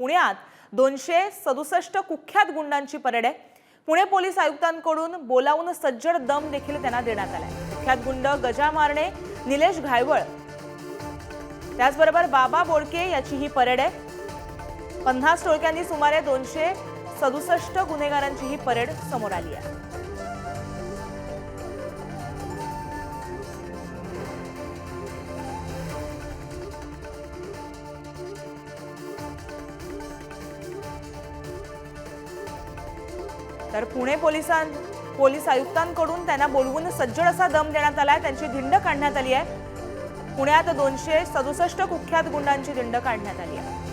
पुण्यात दोनशे सदुसष्ट कुख्यात गुंडांची परेड. आहे पुणे पोलीस आयुक्तांकडून बोलावून सज्जड दम देखील त्यांना देण्यात आलाय. कुख्यात गुंड गजा मारणे निलेश घायवळ. त्याचबरोबर बाबा बोडके याची ही परेड. आहे पन्नास टोळक्यांनी सुमारे दोनशे सदुसष्ट गुन्हेगारांची ही परेड समोर आली आहे. तर पुणे पोलिसां पोलीस आयुक्तांकडून त्यांना बोलवून सज्जड असा दम देण्यात आलाय त्यांची धिंड काढण्यात आली आहे. पुण्यात दोनशे सदुसष्ट कुख्यात गुंडांची दिंड काढण्यात आली आहे.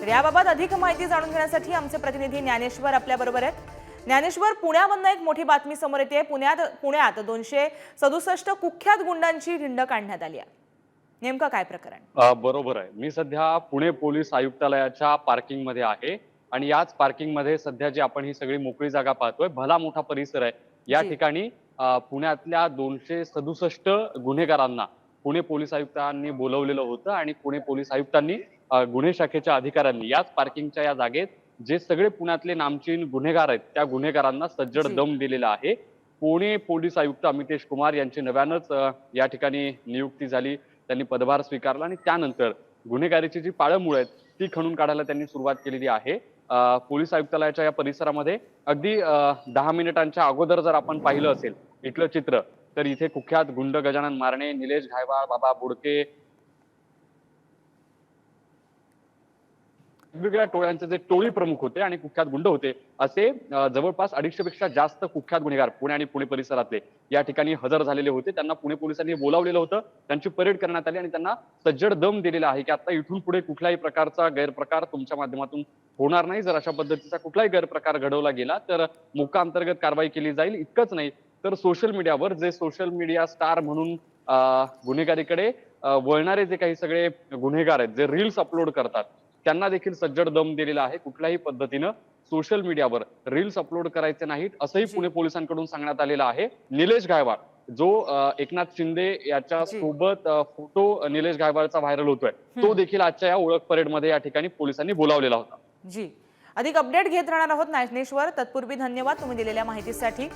तर याबाबत अधिक माहिती जाणून घेण्यासाठी आमचे प्रतिनिधी ज्ञानेश्वर आपल्याबरोबर आहेत. ज्ञानेश्वर पुण्यामधनं एक मोठी बातमी समोर येते. पुण्यात पुण्यात दोनशे सदुसष्ट कुख्यात गुंडांची दिंड काढण्यात आली आहे. नेमकं काय प्रकरण? बरोबर आहे. मी सध्या पुणे पोलीस आयुक्तालयाच्या पार्किंगमध्ये आहे. आणि याच पार्किंगमध्ये सध्या जी आपण ही सगळी मोकळी जागा पाहतोय भला मोठा परिसर आहे या. ठिकाणी पुण्यातल्या दोनशे सदुसष्ट गुन्हेगारांना पुणे पोलीस आयुक्तांनी बोलवलेलं होतं आणि पुणे पोलीस आयुक्तांनी गुन्हे शाखेच्या अधिकाऱ्यांनी याच पार्किंगच्या या जागेत जे सगळे पुण्यातले नामचीन गुन्हेगार आहेत त्या गुन्हेगारांना सज्जड. दम दिलेला आहे पुणे पोलीस आयुक्त अमितेश कुमार यांची नव्यानंच या ठिकाणी नियुक्ती झाली त्यांनी पदभार स्वीकारला आणि त्यानंतर गुन्हेगारीची जी पाळंमुळं आहेत ती खणून काढायला त्यांनी सुरुवात केलेली आहे पोलीस आयुक्तालयाच्या या परिसरामध्ये अगदी दहा मिनिटांच्या अगोदर जर आपण पाहिलं असेल इथलं चित्र तर इथे कुख्यात गुंड गजानन मारणे निलेश घायवाळ बाबा बुडके वेगवेगळ्या टोळ्यांचे जे टोळी प्रमुख होते आणि कुख्यात गुंड होते असे जवळपास अडीचशे पेक्षा जास्त कुख्यात गुन्हेगार पुणे आणि पुणे परिसरातले या ठिकाणी हजर झालेले होते. त्यांना पुणे पोलिसांनी बोलावलेलं होतं. त्यांची परेड करण्यात आली आणि त्यांना सज्जड दम दिलेला आहे की आता इथून पुढे कुठल्याही प्रकारचा गैरप्रकार तुमच्या माध्यमातून होणार नाही. जर अशा पद्धतीचा कुठलाही गैरप्रकार घडवला गेला तर मुका अंतर्गत कारवाई केली जाईल. इतकंच नाही तर सोशल मीडियावर जे सोशल मीडिया स्टार म्हणून गुन्हेगारीकडे वळणारे जे काही सगळे गुन्हेगार आहेत जे रील्स अपलोड करतात त्यांना देखील सज्जड दम दिलेला आहे कुठल्याही पद्धतीनं सोशल मीडियावर रील्स अपलोड करायचे नाहीत असंही. पुणे पोलिसांकडून सांगण्यात आलेलं आहे निलेश गायवाळ जो एकनाथ शिंदे याच्या. सोबत फोटो निलेश गायवाळचा व्हायरल होतोय तो. देखील आजच्या या ओळख परेडमध्ये या ठिकाणी पोलिसांनी बोलावलेला होता जी अधिक अपडेट घेत राहणार आहोत ज्ञानेश्वर तत्पूर्वी धन्यवाद तुम्ही दिलेल्या माहितीसाठी.